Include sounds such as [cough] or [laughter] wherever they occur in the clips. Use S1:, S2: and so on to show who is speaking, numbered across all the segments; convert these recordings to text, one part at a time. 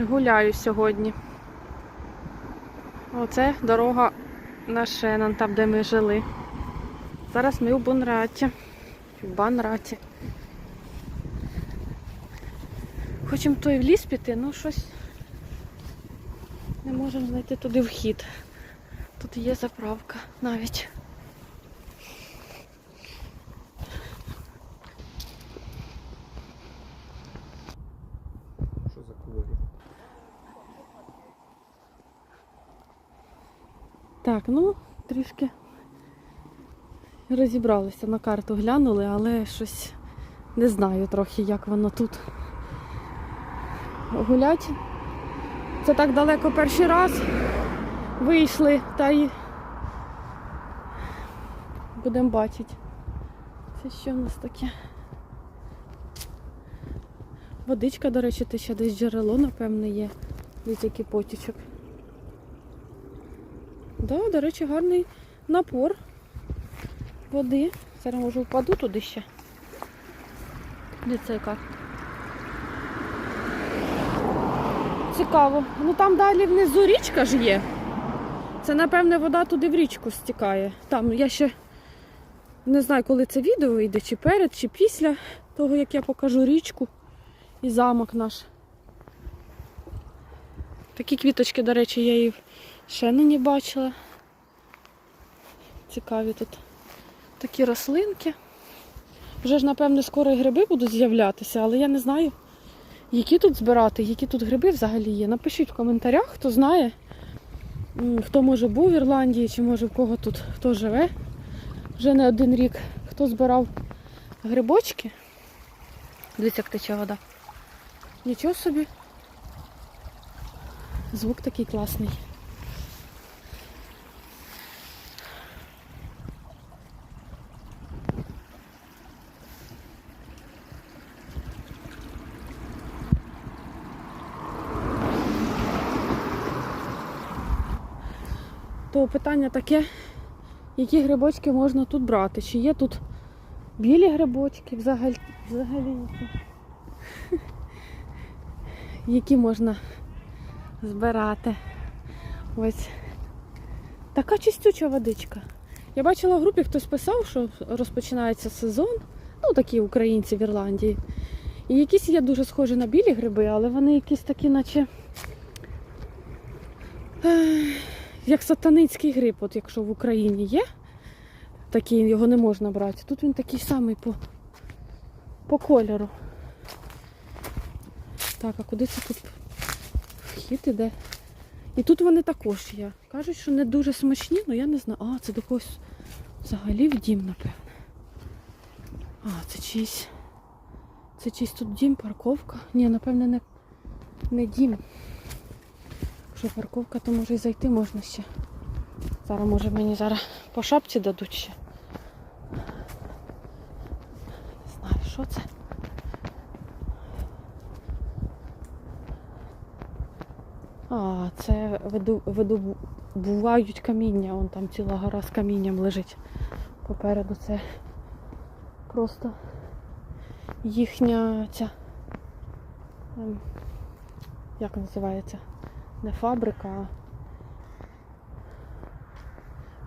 S1: Гуляю сьогодні. Оце дорога на Шенан, там де ми жили. Зараз ми у Бонраті. В Банраті. Хочемо той в ліс піти, ну щось не можемо знайти туди вхід. Тут є заправка навіть. Так, ну, трішки розібралися на карту, глянули, але щось не знаю трохи, як воно тут гулять. Це так далеко перший раз вийшли, та й будемо бачити. Це що в нас таке? Водичка, до речі, те ще десь джерело, напевне, є. Десь який потічок. Да, до речі, гарний напор води. Зараз може впаду туди ще. Де це яка? Цікаво. Ну там далі внизу річка ж є. Це, напевне, вода туди в річку стікає. Там я ще не знаю, коли це відео вийде, чи перед, чи після того, як я покажу річку і замок наш. Такі квіточки, до речі, я і в Шенині бачила. Цікаві тут такі рослинки. Вже ж, напевне, скоро і гриби будуть з'являтися, але я не знаю, які тут збирати, які тут гриби взагалі є. Напишіть в коментарях, хто знає, хто може був в Ірландії, чи може в кого тут хто живе вже не один рік, хто збирав грибочки. Дивіться, як тече вода. Нічого собі. Звук такий класний. То питання таке, які грибочки можна тут брати? Чи є тут білі грибочки взагалі? взагалі які? можна збирати? Ось така чистюча водичка. Я бачила в групі, хтось писав, що розпочинається сезон. Ну, такі українці в Ірландії. І якісь є дуже схожі на білі гриби, але вони якісь такі, наче. Як сатаницький гриб, от якщо в Україні є, такий його не можна брати. Тут він такий самий по, по кольору. Так, а куди це тут вхід іде? І тут вони також є. Кажуть, що не дуже смачні, але я не знаю. А, це до когось взагалі в дім, напевне. А, це чийсь. Це чийсь тут дім, парковка. Ні, напевне, не, не дім. Якщо парковка, то може і зайти можна ще. Зараз може мені зараз по шапці дадуть ще. Не знаю, що це. А, це видобувають каміння. Вон там ціла гора з камінням лежить попереду. Це просто їхня ця. ем, Як називається? Не фабрика, а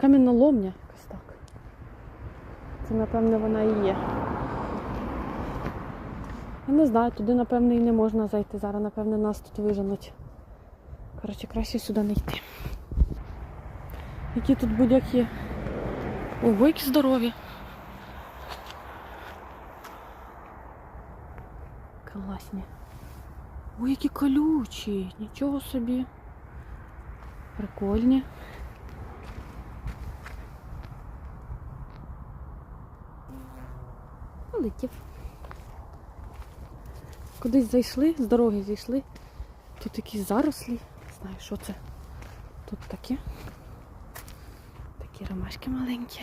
S1: камінноломня, якось так. Це, напевне, вона і є. Я не знаю, туди, напевне, і не можна зайти. Зараз, напевне, нас тут виженуть. Коротше, краще сюди не йти. Які тут будь-які. Ого, які здорові. Класні. Ой, які колючі, нічого собі. Прикольні. Полетів. Кудись зайшли, з дороги зійшли. Тут якісь зарослі. Не знаю, що це. Тут таке. Такі ромашки маленькі.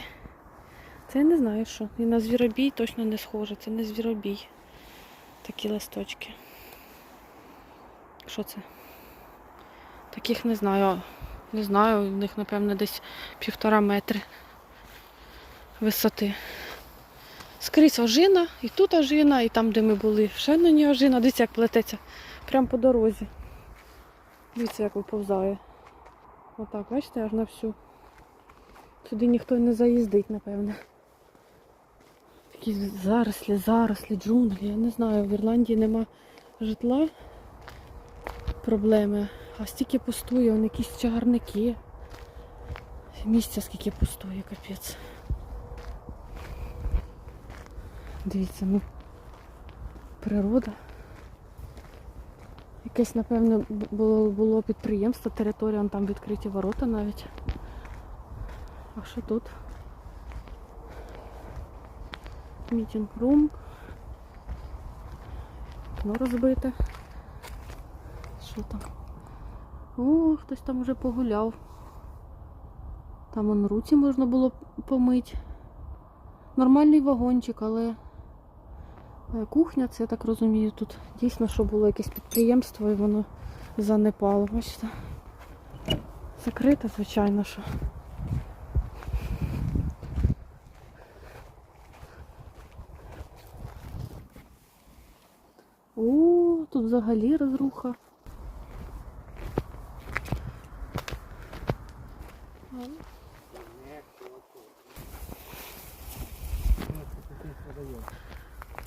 S1: Це я не знаю що. І на звіробій точно не схоже. Це не звіробій. Такі листочки. Що це? Таких не знаю. Не знаю, у них, напевно, десь півтора метри висоти. Скрізь ожина, і тут ожина, і там, де ми були, в Шенноні ожина. Дивіться, як плететься. Прямо по дорозі. Дивіться, як виповзає. Отак, бачите, аж на всю. Сюди ніхто не заїздить, напевне. Такі зарослі, зарослі, джунглі. Я не знаю, в Ірландії нема житла. Проблеми. А стільки пустує, вон якісь чагарники. Місця скільки пустує, капець. Дивіться, ну природа. Якесь, напевно, було, було підприємство, територія, там відкриті ворота навіть. А що тут? Мітінг рум. Вікно розбите. Там? О, хтось там уже погуляв. Там он руці можна було помити. Нормальний вагончик, але е, кухня, це я так розумію, тут дійсно, що було якесь підприємство і воно занепало. Бачите? Закрите, звичайно, що. О, тут взагалі розруха.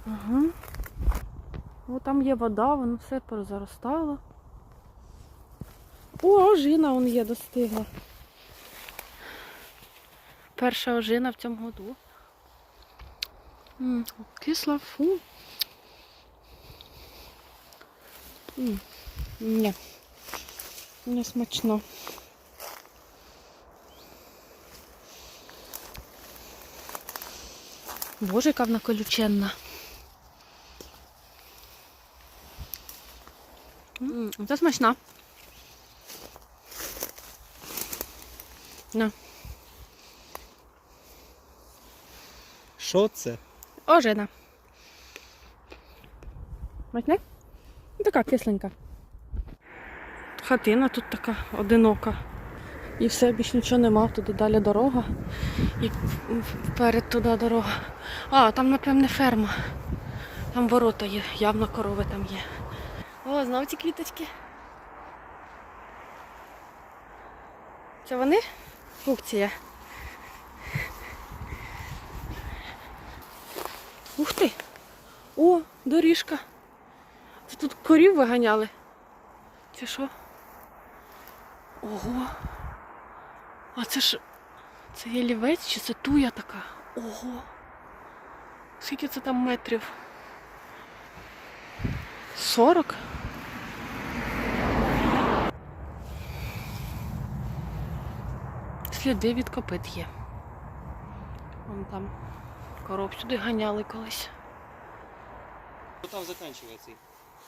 S1: Ага. О, там є вода, воно все перезаростало. О, ожина он є, достигла. Перша ожина в цьому году. М, Кисла, фу. М, Ні. Не смачно. Боже, яка вона колюченна. М, Це смачна. На.
S2: Що це?
S1: Ожина. Смачне? Ну, Така кисленька. Хатина тут така одинока. І все, більш нічого нема, туди далі дорога. І вперед туди дорога. А, там, напевне, ферма. Там ворота є, явно корови там є. О, знов ці квіточки. Це вони? Фукція. Ух ти! О, доріжка. Це тут корів виганяли. Це що? Ого. А це ж. Це ялівець чи це туя така? Ого. Скільки це там метрів? 40? Сліди від копит є. Вон там коров сюди ганяли колись.
S2: Там закінчується?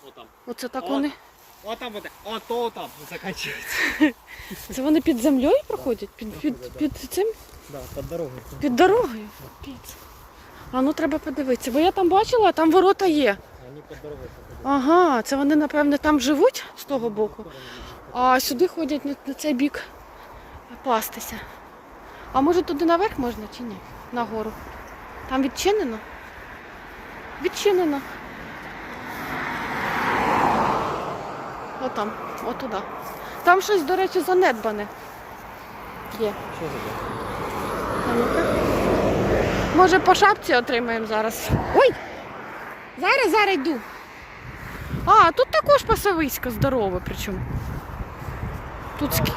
S2: О там.
S1: Оце так
S2: О.
S1: вони.
S2: О там вот. О то там закінчується. [laughs]
S1: Це вони під землею проходять? Під, під, під цим?
S2: Да, під дорогою.
S1: Під дорогою. Під. А ну треба подивитися, бо я там бачила, там ворота є.
S2: Вони під дорогою.
S1: Ага, це вони, напевне, там живуть з того боку, а сюди ходять на, на цей бік пастися. А може туди наверх можна чи ні? Нагору. Там відчинено? Відчинено. Отам, отуда. Там щось, до речі, занедбане. Є.
S2: Що за
S1: Може по шапці отримаємо зараз. Ой! Зараз, зараз йду. А, тут також пасовисько здорове причому. Тут скі...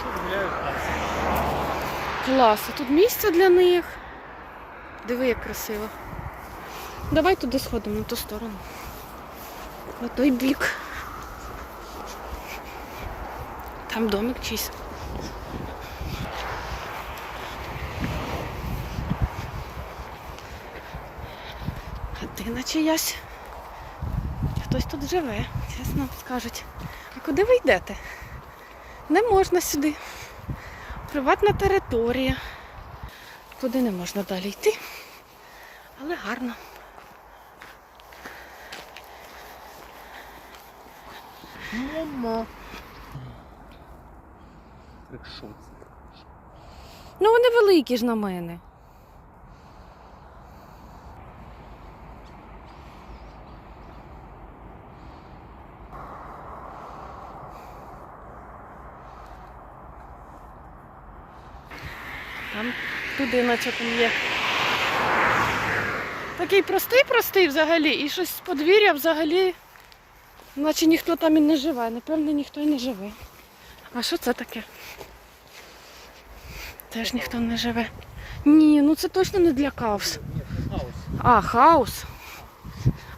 S1: клас. а Тут місце для них. Диви, як красиво. Давай туди сходимо на ту сторону. На той бік. Там домик чийсь. Хатина чиясь. Хтось тут живе, чесно скажуть. А куди ви йдете? Не можна сюди. Приватна територія. Туди не можна далі йти. Але гарно.
S2: Мама. Що це?
S1: Ну вони великі ж на мене. Там будиночок он є. Такий простий-простий взагалі, і щось з подвір'я взагалі, наче ніхто там і не живе. Напевно, ніхто і не живе. А що це таке? Теж ніхто не живе. Ні, ну це точно не для каус.
S2: Хаос.
S1: А, хаус.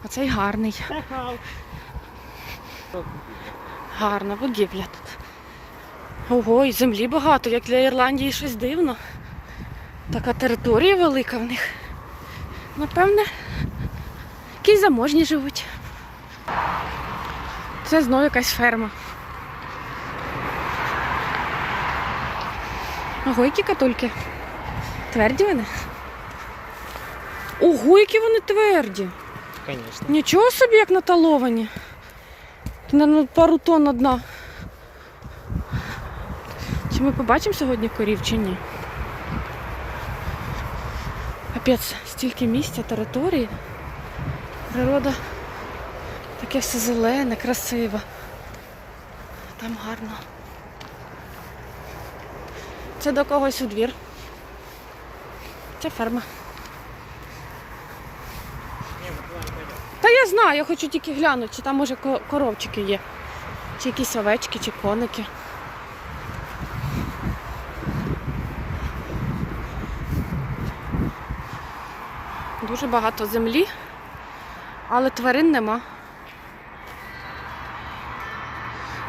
S1: А цей гарний. Гарна будівля тут. Ого, і землі багато, як для Ірландії щось дивно. Така територія велика в них. Напевне, якісь заможні живуть. Це знову якась ферма. Ого, які катульки. Тверді вони? Ого, які вони тверді.
S2: Звісно.
S1: Нічого собі, як наталовані. Мабуть, пару тонн одна. Чи ми побачимо сьогодні корів чи ні? Капець, стільки місця, території. Природа таке все зелене, красиве. Там гарно. Це до когось у двір. Це ферма. Та я знаю, я хочу тільки глянути, чи там може коровчики є. Чи якісь овечки, чи коники. Дуже багато землі, але тварин нема.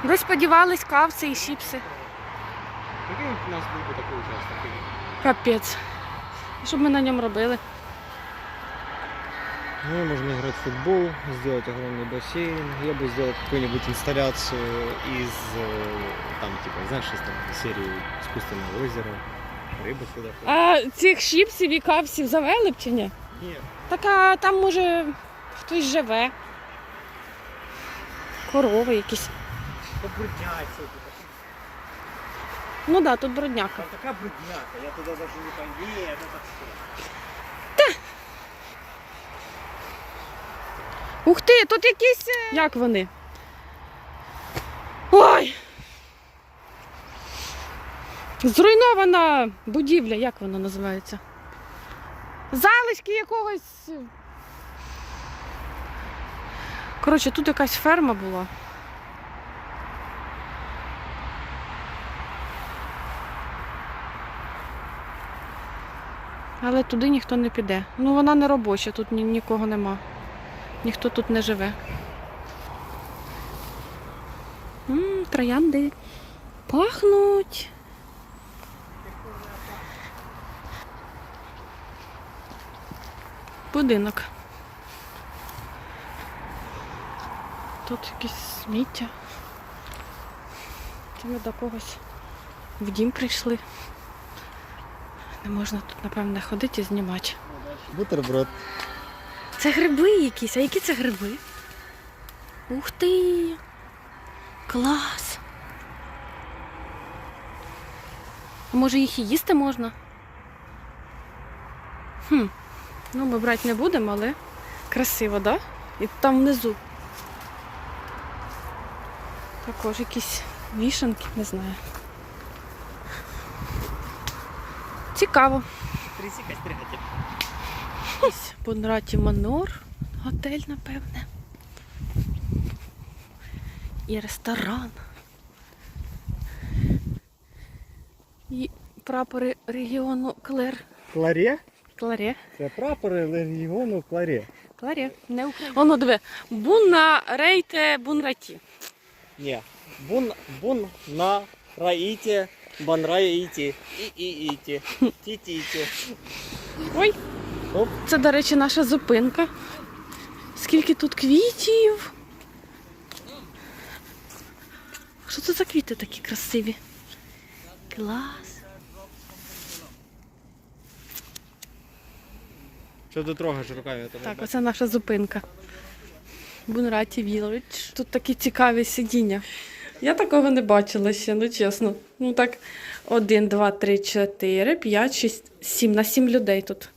S1: Ви сподівались кавси і щіпси.
S2: Який у нас був би такий участок?
S1: Капець. Що б ми на ньому робили?
S2: Ну, можно играть в футбол, сделать огромный бассейн. Я бы сделал какую-нибудь инсталляцию из, э, там, типа, знаешь, из там, серии искусственного озера. Рыба сюда.
S1: А цих щіпсів і кавсів завели б чи ні?
S2: Нет.
S1: Так а там може хтось живе. Корови якісь.
S2: Побрудняться.
S1: Ну так, да, тут брудняка.
S2: Там такая брудняка, я туда даже не пойду. Нет, это все.
S1: Ух ти, тут якісь. е, Як вони? Ой! Зруйнована будівля, як вона називається? Залишки якогось. Коротше, тут якась ферма була. Але туди ніхто не піде. Ну вона не робоча, тут ні- нікого нема. Ніхто тут не живе. М, троянди пахнуть. Будинок. Тут якісь сміття. Це ми до когось в дім прийшли. Не можна тут, напевне, ходити і знімати.
S2: Бутерброд.
S1: Це гриби якісь. А які це гриби? Ух ти! Клас! А може їх і їсти можна? Хм. Ну, ми брати не будемо, але красиво, так? Да? І там внизу. Також якісь вішанки, не знаю. Цікаво. Якийсь Бонраті Манор, готель, напевне. І ресторан. І прапори регіону Клер.
S2: Кларе?
S1: Кларе.
S2: Це прапори регіону Кларе.
S1: Кларе. Не Україна. Оно диви. Бунна рейте бунраті.
S2: Ні. Бун, бун на раїті, банраїті, і і іті, ті-ті-ті.
S1: Ой.
S2: Оп.
S1: Це, до речі, наша зупинка. Скільки тут квітів. Що це за квіти такі красиві? Клас.
S2: Трогаєш руками? Я тебе
S1: Так, оце наша зупинка. Бунраті Вілледж. Тут такі цікаві сидіння. Я такого не бачила ще, ну чесно. Ну так, один, два, три, чотири, п'ять, шість, сім. На сім людей тут.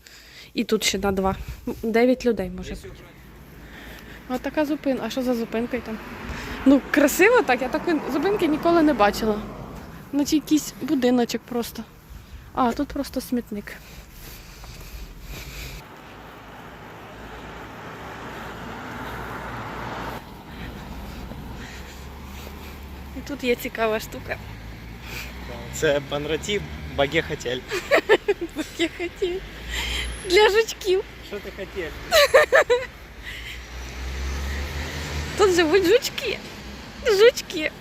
S1: І тут ще на два. Дев'ять людей може. Ось така зупинка. А що за зупинка там? Ну, красиво так, я такої зупинки ніколи не бачила. Наче якийсь будиночок просто. А, тут просто смітник. тут є цікава штука.
S2: Це Панраті Баге Хотель. [laughs]
S1: Я хотів. Для жучків.
S2: Що ти хотів?
S1: Тут живуть жучки. Жучки.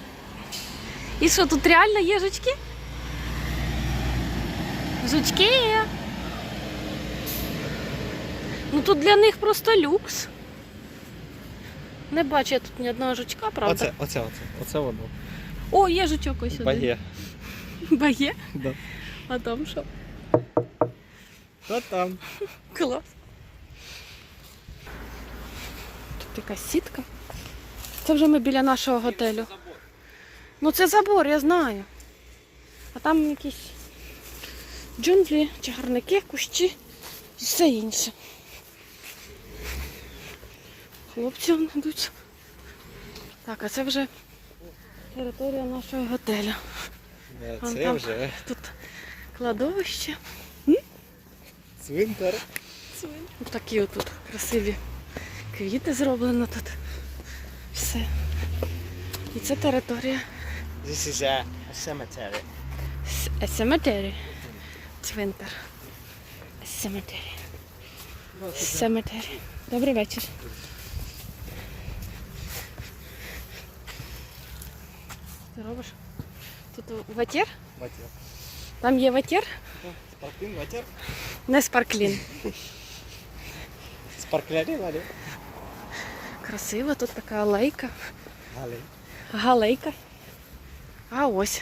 S1: І що, тут реально є жучки? Жучки. Ну тут для них просто люкс. Не бачу я тут ні одного жучка, правда?
S2: Оце, оце, оце. Оце воно.
S1: О, є жучок ось сюди.
S2: Баге.
S1: Баге?
S2: Да.
S1: А там що?
S2: Та там.
S1: Клас. Тут якась сітка. Це вже ми біля нашого готелю. Ну це забор, я знаю. А там якісь джунглі, чагарники, кущі і все інше. Хлопці вон йдуть. Так, а це вже територія нашого готелю. Вон
S2: Це
S1: там.
S2: вже
S1: Тут кладовище.
S2: цвинтар.
S1: Ось такі отут красиві квіти зроблено тут. Все. І це територія
S2: This is a cemetery.
S1: A cemetery. Цвинтар. A Cemetery. Cemetery. Добрий вечір. Робиш? Тут ватір?
S2: Ватер.
S1: Там є ватір?
S2: Спарклін, ватер.
S1: Не спарклін.
S2: Спарклярі, Валі.
S1: Красиво, тут така алейка.
S2: Галі.
S1: Галейка. А ось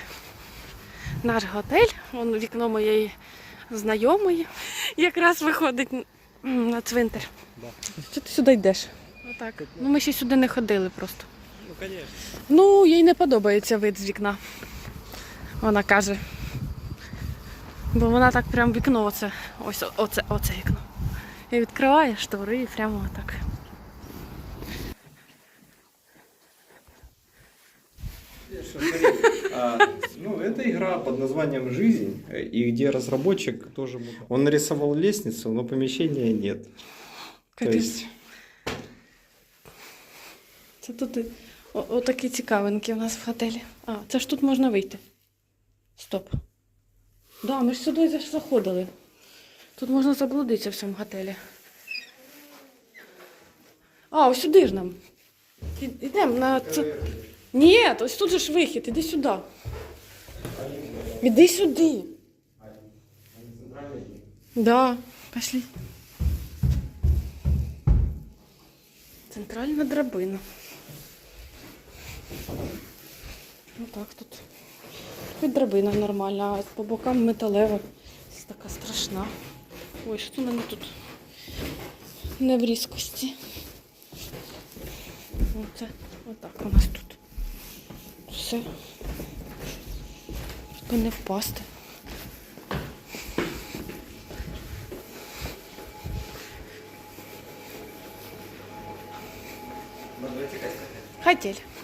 S1: наш готель, вон вікно моєї знайомої. Якраз виходить на цвинтар.
S2: Да.
S1: Що ти сюди йдеш? Отак. Ну ми ще сюди не ходили просто.
S2: Ну, конечно.
S1: Ну, їй не подобається вид з вікна. Вона каже. Бо вона так прям вікно оце, ось оце, оце вікно. І відкриває штори і прямо отак.
S2: А, ну, это игра под названием «Жизнь», и где разработчик тоже... мог- Он нарисовал лестницу, но помещения нет. То
S1: Капець.
S2: есть,
S1: Це тут і- отакі цікавинки у нас в готелі. А, це ж тут можна вийти. Стоп. Да, ми ж сюди заходили. Тут можна заблудитися в цьому готелі. А, ось сюди ж нам. Ідемо на це. Ні, ось тут же ж вихід, іди сюди. Іди сюди. Да, пошли. Центральна драбина. Ну так тут. Хоч драбина нормальна, а по бокам металева. Це така страшна. Ой, що в мене тут не в різкості. Оце, отак у нас тут. Все. Щоб не впасти. Хотіль.